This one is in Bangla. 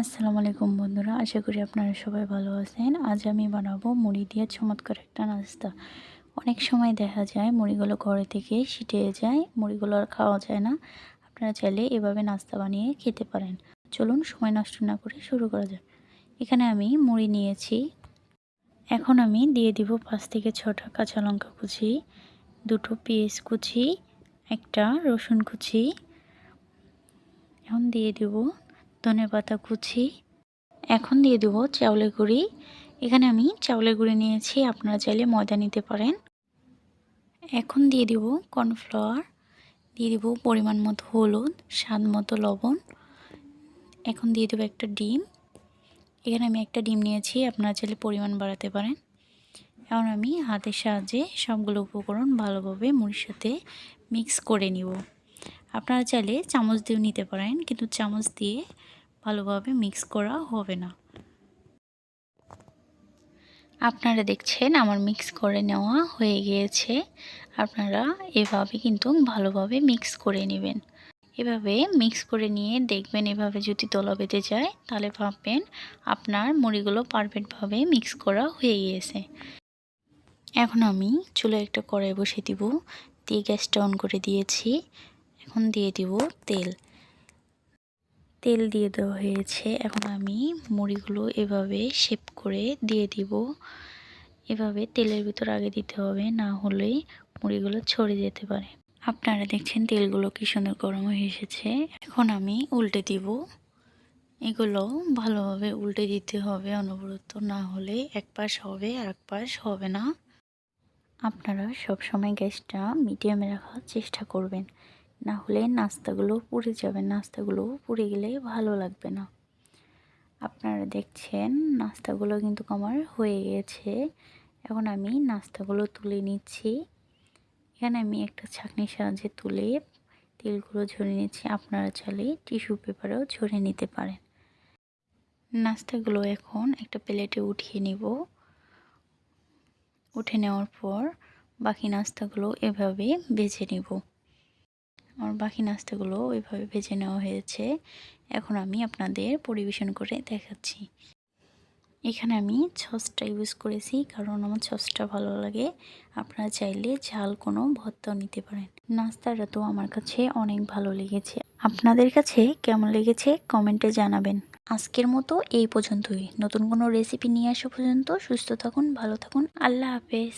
আসসালামু আলাইকুম বন্ধুরা, আশা করি আপনারা সবাই ভালো আছেন। আজ আমি বানাবো মুড়ি দিয়ে চমৎকার একটা নাস্তা। অনেক সময় দেখা যায় মুড়িগুলো ঘরে থেকে ছিটে যায়, মুড়িগুলো আর খাওয়া যায় না। আপনারা চাইলে এভাবে নাস্তা বানিয়ে খেতে পারেন। চলুন সময় নষ্ট না করে শুরু করা যাক। এখানে আমি মুড়ি নিয়েছি। এখন আমি দিয়ে দিব পাঁচ থেকে ছটা কাঁচা লঙ্কা কুচি, দুটো পেঁয়াজ কুচি, একটা রসুন কুচি। এখন দিয়ে দেবো ধনে পাতা কুচি। এখন দিয়ে দেবো চাউলের গুঁড়ি। এখানে আমি চাউলের গুঁড়ি নিয়েছি, আপনারা চাইলে ময়দা নিতে পারেন। এখন দিয়ে দেব কর্নফ্লাওয়ার। দিয়ে দেবো পরিমাণ মতো হলুদ, স্বাদ মতো লবণ। এখন দিয়ে দেবো একটা ডিম। এখানে আমি একটা ডিম নিয়েছি, আপনারা চাইলে পরিমাণ বাড়াতে পারেন। এখন আমি হাতের সাহায্যে সবগুলো উপকরণ ভালোভাবে মুড়ির সাথে মিক্স করে নিব। আপনারা চাইলে চামচ দিয়েও নিতে পারেন, কিন্তু চামচ দিয়ে ভালোভাবে মিক্স করা হবে না। আপনারা দেখছেন আমার মিক্স করে নেওয়া হয়ে গিয়েছে। আপনারা এভাবে কিন্তু ভালোভাবে মিক্স করে নেবেন। এভাবে মিক্স করে নিয়ে দেখবেন এভাবে যদি দলা বেঁধে যায়, তাহলে ভাববেন আপনার মুড়িগুলো পারফেক্টভাবে মিক্স করা হয়ে গিয়েছে। এখন আমি চুলে একটা কড়াই বসে দিব। দিয়ে গ্যাসটা অন করে দিয়েছি। এখন দিয়ে দিব তেল। তেল দিয়ে দেওয়া হয়েছে। এখন আমি মুড়িগুলো এভাবে শেপ করে দিয়ে দিব। এভাবে তেলের ভিতর আগে দিতে হবে, না হলে মুড়িগুলো ছড়ে যেতে পারে। আপনারা দেখছেন তেলগুলো কি সুন্দর গরম হয়ে এসেছে। এখন আমি উল্টে দিব। এগুলো ভালোভাবে উল্টে দিতে হবে, অনবরত না হলে এক পাশ হবে আর এক পাশ হবে না। আপনারা সব সময় গ্যাসটা মিডিয়ামে রাখার চেষ্টা করবেন। না হলে নাস্তাগুলো পুড়ে যাবে। নাস্তাগুলো পুড়ে গেলে ভালো লাগবে না। আপনারা দেখছেন, নাস্তাগুলো কিন্তু আমার হয়ে গেছে। এখন আমি নাস্তাগুলো তুলে নিচ্ছি। এখানে আমি একটা ছাঁকনির সাহায্যে তুলে তেলগুলো ঝরে নিচ্ছি। আপনারা চাইলে টিস্যু পেপারেও ঝরে নিতে পারেন। নাস্তাগুলো এখন একটা প্লেটে উঠিয়ে নিব। উঠে নেওয়ার পর বাকি নাস্তাগুলো এভাবে বেছে নিব। আমার বাকি নাস্তাগুলো ওইভাবে ভেজে নেওয়া হয়েছে। এখন আমি আপনাদের পরিবেশন করে দেখাচ্ছি। এখানে আমি সসটা ইউজ করেছি কারণ আমার সসটা ভালো লাগে। আপনারা চাইলে ঝাল কোনো ভর্তাও নিতে পারেন। নাস্তাটা তো আমার কাছে অনেক ভালো লেগেছে। আপনাদের কাছে কেমন লেগেছে কমেন্টে জানাবেন। আজকের মতো এই পর্যন্তই। নতুন কোনো রেসিপি নিয়ে আসা পর্যন্ত সুস্থ থাকুন, ভালো থাকুন। আল্লাহ হাফেজ।